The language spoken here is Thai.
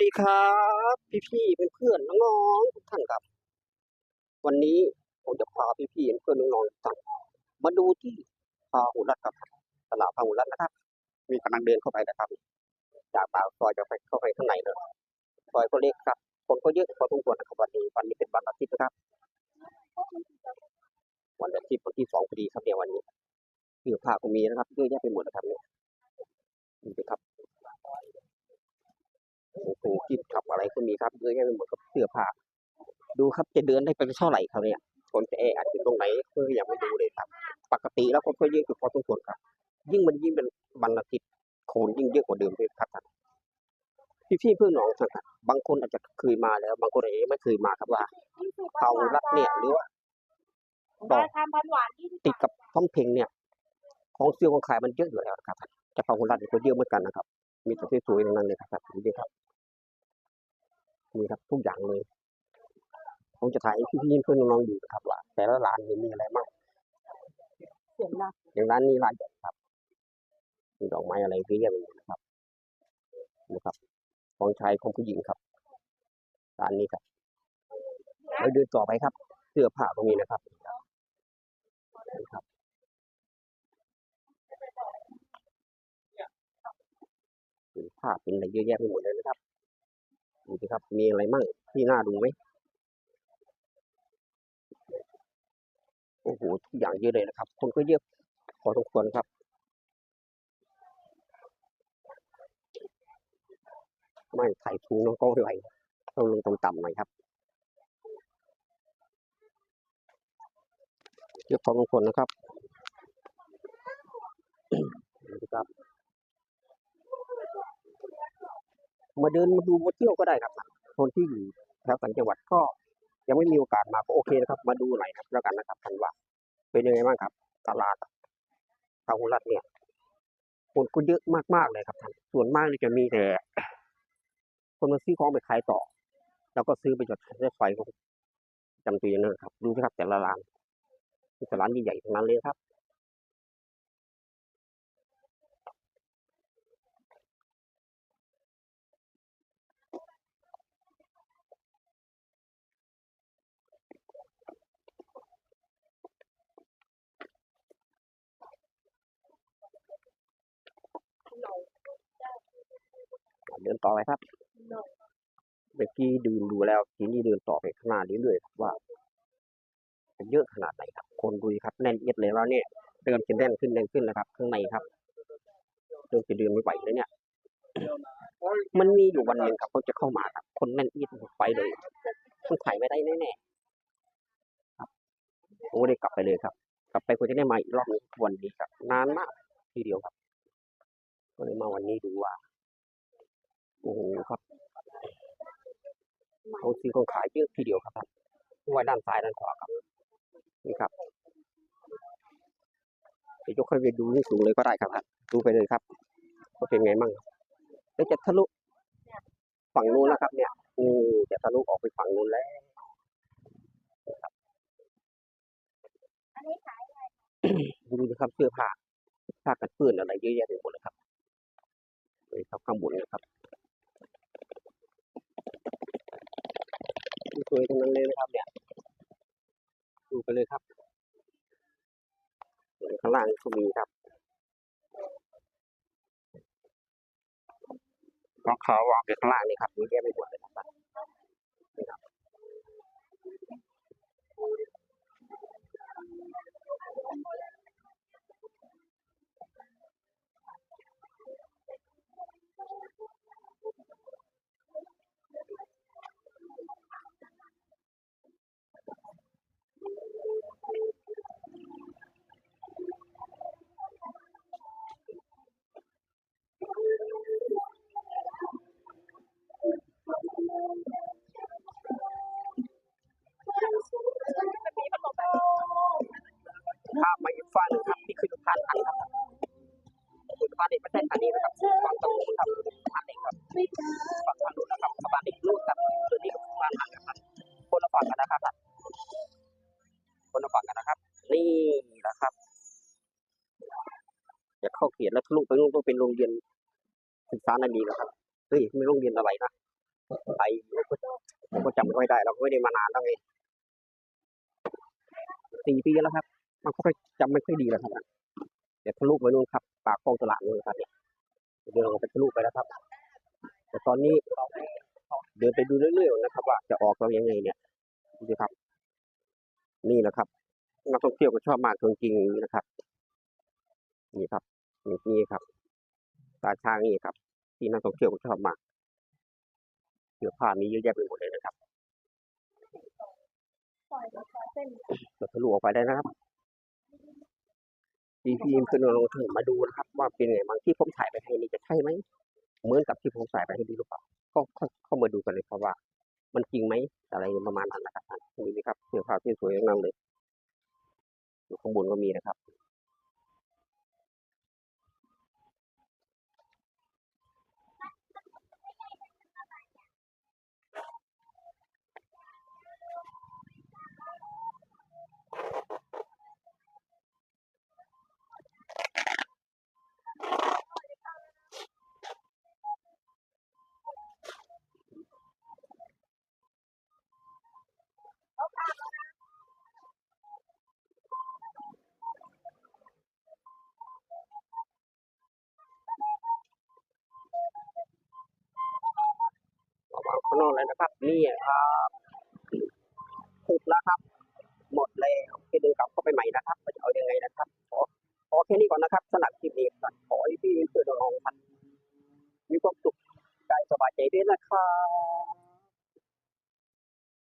สดีครับ พี่ๆเพื่อนๆน้องๆทุกท่านครับ วันนี้ผมจะพาพี่ๆเพื่อนน้องๆทุกท่านมาดูที่พาหุรัตครับตลาดพาหุรัตนะครับ มีกำลังเดินเข้าไปนะครับ จากปากซอยจะไปเข้าไปข้างในเลยซอยก็เล็กครับ คนก็เยอะพอสมควรนะครับวันนี้วันนี้เป็นวันอาทิตย์นะครับ วันอาทิตย์วันที่สองพอดีครับเนี่ยวันนี้เสื้อผ้าก็มีนะครับเยอะแยะไปหมดนะครับเนี่ยนี่ครับ โอ้โหกินขับอะไรก็มีครับเยอะแยะไปหมดกับเสื้อผ้าดูครับจะเดินได้ไปเท่าไหร่ครับเนี่ยคนจะแออัดอยู่ตรงไหนก็ยังไม่ดูเลยครับ ปกติแล้วคนก็เยอะอยู่พอสมควรครับ ยิ่งมันยิ่งเป็นวันอาทิตย์คนยิ่งเยอะกว่าเดิมด้วยครับท่านพี่ๆเพื่อนน้องท่านครับบางคนอาจจะเคยมาแล้ว บางคนอาจจะไม่เคยมาครับว่าเขารักเนี่ยหรือว่ามาทำพันหวานที่ติดกับท้องเพลงเนี่ย ของเสื้อของขายมันเยอะอยู่แล้วนะครับท่านแต่ของคนรัฐก็เยอะเหมือนกันนะครับ มีแต่สวยๆทั้งนั้นเลยครับท่านนี่ครับ นี่ครับ ทุกอย่างเลย ผมจะถ่ายให้พี่ๆเพื่อนน้องๆดูนะครับว่า แต่ละร้านเนี่ยมีอะไรบ้างเสียงดังอย่างร้านนี้ร้านใหญ่ครับ มีดอกไม้อะไรเยอะแยะไปหมดนะครับนะครับ ของชายของผู้หญิงครับร้านนี้ครับเราเดินต่อไปครับ เสื้อผ้าก็มีนะครับนะครับเสื้อผ้าเป็นอะไรเยอะแยะไปหมดเลยนะครับ ดูสิครับ มีอะไรมั่งที่น่าดูไหมโอ้โหทุกอย่างเยอะเลยนะครับ คนก็เยอะพอสมควรครับไม่ใส่ถุงน้องก็ไม่ไหวต้องลงตรงต่ำหน่อยครับเยอะพอสมควรนะครับนะครับ มาเดินมาดูมาเที่ยวก็ได้ครับ คนที่อยู่แถวต่างจังหวัดก็ ยังไม่มีโอกาสมาก็โอเคนะครับ มาดูหน่อยครับแล้วกันนะครับท่านว่า เป็นยังไงบ้างครับ ตลาดทางหุรัตเนี่ยคนก็เยอะมากๆเลยครับท่านส่วนมากนี่จะมีแต่คนมาซื้อของไปขายต่อ แล้วก็ซื้อไปจดรถไฟของจำตัวอย่างนั้นครับ ดูสิครับแต่ละร้านมีแต่ร้านใหญ่ๆทั้งนั้นเลยครับ เดินต่อไปครับเมื่อกี้ดูดูแล้วทีนี้เดินต่อไปข้างหน้าเรื่อยๆครับว่าจะเยอะขนาดไหนครับ คนดูครับแน่นเอียดเลยแล้วเนี่ยเดินจะแน่นขึ้นแน่นขึ้นนะครับ ข้างในครับเดินจะเดินไม่ไหวเลยเนี่ย มันมีอยู่วันหนึ่งครับเขาจะเข้ามาครับ คนแน่นเอียดไปเลยมันถ่ายไม่ได้แน่ๆครับโอ้ได้กลับไปเลยครับ กลับไปควรจะได้มาอีกรอบนึงวันนี้ครับ นานมากทีเดียวครับ ก็เลยมาวันนี้ดูว่า อ้โหครับเขาซื้อของขายเยอะทีเดียวครับท่านไว้ด้านซ้ายด้านขวาครับนี่ครับเดี๋ยวยกขึ้นไปดูที่สูงเลยก็ได้ครับท่านดูไปเลยครับว่าเป็นไงมั่งแล้วจะทะลุฝั่งนู้นนะครับ เนี่ยอือจะทะลุออกไปฝั่งนู้นแล้วอันนี้ขายดูสิครับเสื้อผ้าผ้ากันเปื้อนอะไรเยอะแยะไปหมดเลยครับเลยครับข้างบนนะครับ สวยๆทั้งนั้นเลยนะครับเนี่ยดูไปเลยครับส่วนข้างล่างก็มีครับรองเท้าวางไปข้างล่างนี่ครับมีแยกไปหมดเลยครับนี่ครับ มีขนมแบบ ข้ามมาอีกฝั่งหนึ่งครับนี่คือสะพานหันครับ สะพานเอกไม่ใช่สถานีนะครับฝั่งตรงนู้นครับสะพานเอกครับฝั่งทางนู้นนะครับสะพานเอกนู่นครับตัวนี้กับสะพานหันครับคนละฝั่งกันนะครับคนละฝั่งกันนะครับ นี่นะครับจะเข้าเขียนแล้วทะลุไปนู่นก็เป็นโรงเรียนศึกษานาดีแล้วครับเฮ้ยไม่โรงเรียนอะไรนะไปก็จำไม่ค่อยได้เราก็ไม่ได้มานานแล้วไงสี่ปีแล้วครับ มันก็จำไม่ค่อยดีแล้วครับ เดี๋ยวทะลุไปนู่นครับ ปากคลองตลาดนู่นครับเนี่ยเดินออกไปทะลุไปแล้วครับ แต่ตอนนี้เดินไปดูเรื่อยๆนะครับ ว่าจะออกเรายังไงเนี่ยดูสิครับ นี่นะครับนักท่องเที่ยวก็ชอบมากจริงๆนะครับ นี่ครับนี่นี่ครับ ตาช้างนี่ครับ ที่นักท่องเที่ยวก็ชอบมากเสื้อผ้ามีเยอะแยะไปหมดเลยนะครับซอยซอยเส้นเราทะลุออกไปได้นะครับ ดีพีมขึ้นลงถึงมาดูนะครับ ว่าเป็นไงบางที่ผมถ่ายไปให้นี่จะใช่ไหมเหมือนกับที่ผมถ่ายไปให้ดีหรือเปล่าก็เข้ามาดูกันเลยครับว่า มันจริงไหมอะไรประมาณนั้นนะครับนี่นะครับเสื้อผ้าที่สวยงามเลยอยู่ข้างบนก็มีนะครับ ข้างนอกเลยนะครับ นี่ครับถูกแล้วครับ